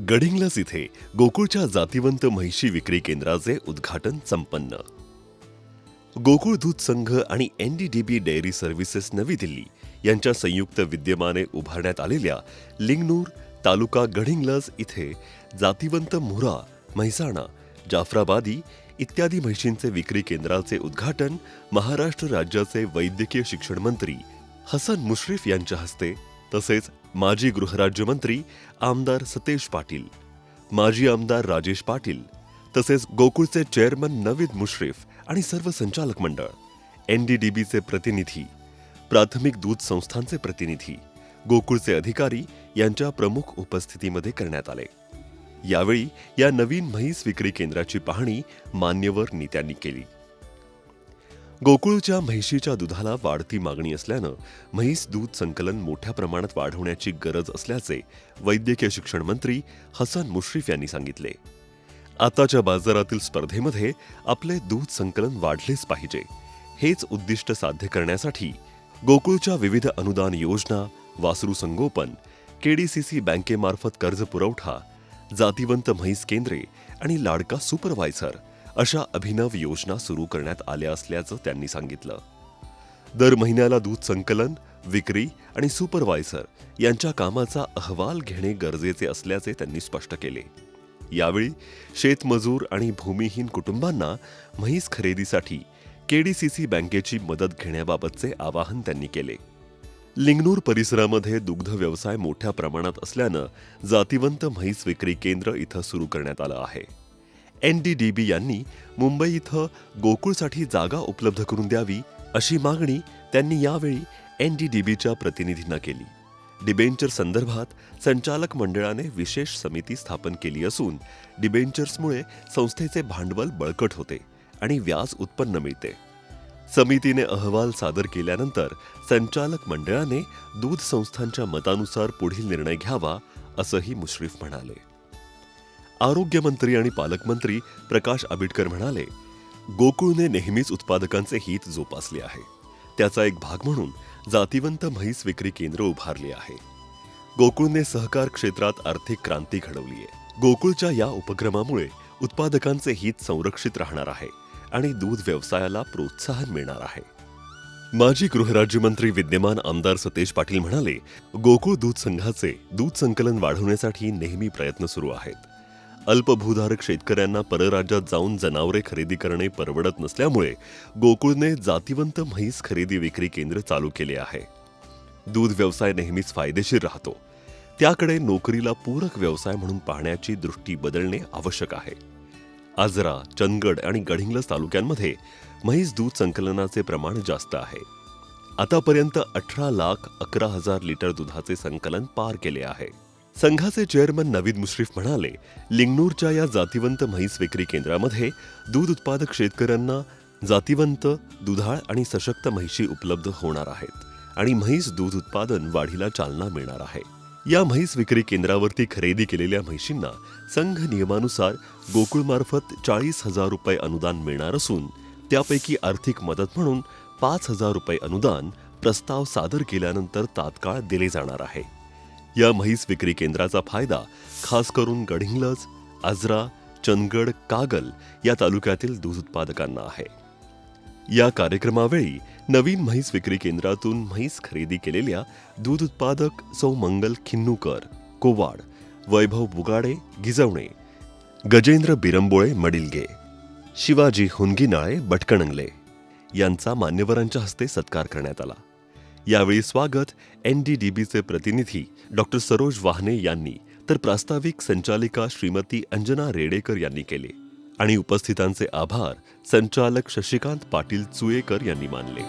गडिंग्लस इथे गोकुळच्या जातिवंत म्हैशी विक्री केंद्राचे उद्घाटन संपन्न. गोकुळ दूध संघ आणि एनडीडीबी डेअरी सर्व्हिसेस नवी दिल्ली यांच्या संयुक्त विद्यमाने उभारण्यात आलेल्या लिंगनूर तालुका गडिंग्लज इथे जातिवंत मुरा म्हैसाणा जाफराबादी इत्यादी म्हैशींचे विक्री केंद्राचे उद्घाटन महाराष्ट्र राज्याचे वैद्यकीय शिक्षण मंत्री हसन मुश्रीफ यांच्या हस्ते तसेच माजी गृहराज्यमंत्री आमदार सतेज पाटील माजी आमदार राजेश पाटील तसेच गोकुळचे चेअरमन नवीद मुश्रीफ आणि सर्व संचालक मंडळ एनडीडीबीचे प्रतिनिधी प्राथमिक दूध संस्थांचे प्रतिनिधी गोकुळचे अधिकारी यांच्या प्रमुख उपस्थितीमध्ये करण्यात आले. यावेळी या नवीन म्हैस विक्री केंद्राची पाहणी मान्यवर नेत्यांनी केली. गोकुळच्या म्हैशीच्या दुधाला वाढती मागणी असल्यानं म्हैस दूध संकलन मोठ्या प्रमाणात वाढवण्याची गरज असल्याचे वैद्यकीय शिक्षण मंत्री हसन मुश्रीफ यांनी सांगितले. आताच्या बाजारातील स्पर्धेमध्ये आपले दूध संकलन वाढलेच पाहिजे. हेच उद्दिष्ट साध्य करण्यासाठी गोकुळच्या विविध अनुदान योजना वासरू संगोपन केडीसीसी बँकेमार्फत कर्ज पुरवठा जातिवंत म्हैस केंद्रे आणि लाडका सुपरवायझर अशा अभिनव योजना सुरू करण्यात आल्या असल्याचं त्यांनी सांगितलं. दर महिन्याला दूध संकलन विक्री आणि सुपरवायझर यांच्या कामाचा अहवाल घेणे गरजेचे असल्याचे त्यांनी स्पष्ट केले. यावेळी शेतमजूर आणि भूमिहीन कुटुंबांना म्हैस खरेदीसाठी केडीसीसी बँकेची मदत घेण्याबाबतचे आवाहन त्यांनी केले. लिंगनूर परिसरामध्ये दुग्ध व्यवसाय मोठ्या प्रमाणात असल्यानं जातिवंत म्हैस विक्री केंद्र इथं सुरू करण्यात आलं आहे. एनडीडीबी यांनी मुंबई इथं गोकुळसाठी जागा उपलब्ध करून द्यावी अशी मागणी त्यांनी यावेळी एनडीडीबीच्या प्रतिनिधींना केली. डिबेंचर संदर्भात संचालक मंडळाने विशेष समिती स्थापन केली असून डिबेंचर्समुळे संस्थेचे भांडवल बळकट होते आणि व्याज उत्पन्न मिळते. समितीने अहवाल सादर केल्यानंतर संचालक मंडळाने दूध संस्थांच्या मतानुसार पुढील निर्णय घ्यावा असंही मुश्रीफ म्हणाले. आरोग्यमंत्री आणि पालकमंत्री प्रकाश आंबेडकर म्हणाले गोकुळने नेहमीच उत्पादकांचे हित जोपासले आहे. त्याचा एक भाग म्हणून जातिवंत म्हैस विक्री केंद्र उभारले आहे. गोकुळने सहकार क्षेत्रात आर्थिक क्रांती घडवली आहे. गोकुळच्या या उपक्रमामुळे उत्पादकांचे हित संरक्षित राहणार आहे आणि दूध व्यवसायाला प्रोत्साहन मिळणार आहे. माजी गृहराज्यमंत्री विद्यमान आमदार सतेज पाटील म्हणाले गोकुळ दूध संघाचे दूध संकलन वाढवण्यासाठी नेहमी प्रयत्न सुरू आहेत. अल्पभूधारक शेतकऱ्यांना परराज्यात जाऊन जनावरे खरेदी करणे परवडत नसल्यामुळे गोकुळने जातिवंत म्हैस खरेदी विक्री केंद्र चालू केले आहे. दूध व्यवसाय नेहमीच फायदेशीर राहतो. त्याकडे नोकरीला पूरक व्यवसाय म्हणून पाहण्याची दृष्टी बदलणे आवश्यक आहे. आजरा चंदगड आणि गडिंग्लज तालुक्यांमध्ये म्हैस दूध संकलनाचे प्रमाण जास्त आहे. आतापर्यंत अठरा लाख अकरा हजार लिटर दुधाचे संकलन पार केले आहे. संघाचे चेअरमन नवीद मुश्रीफ म्हणाले लिंगनूरच्या या जातिवंत म्हैस विक्री केंद्रामध्ये दूध उत्पादक शेतकऱ्यांना जातिवंत दुधाळ आणि सशक्त म्हैशी उपलब्ध होणार आहेत आणि म्हैस दूध उत्पादन वाढीला चालना मिळणार आहे. या म्हैस विक्री केंद्रावरती खरेदी केलेल्या म्हैशींना संघ नियमानुसार गोकुळमार्फत चाळीस हजार रुपये अनुदान मिळणार असून त्यापैकी आर्थिक मदत म्हणून पाच हजार रुपये अनुदान प्रस्ताव सादर केल्यानंतर तात्काळ दिले जाणार आहे. या म्हैस विक्री केंद्राचा फायदा खास करून गडिंग्लज आजरा चंदगड कागल या तालुक्यातील दूध उत्पादकांना आहे. या कार्यक्रमावेळी नवीन म्हैस विक्री केंद्रातून म्हैस खरेदी केलेल्या दूध उत्पादक सौ मंगल खिन्नूकर कोवाड वैभव बुगाडे गिजवणे गजेंद्र बिरंबोळे मडिलगे शिवाजी हुनगीनाळे बटकणंगले यांचा मान्यवरांच्या हस्ते सत्कार करण्यात आला. यावेळी स्वागत एनडीडीबीचे प्रतिनिधी डॉक्टर सरोज वाहने यांनी तर प्रास्ताविक संचालिका श्रीमती अंजना रेडेकर यांनी केले आणि उपस्थितांचे आभार संचालक शशिकांत पाटील चुएकर यांनी मानले.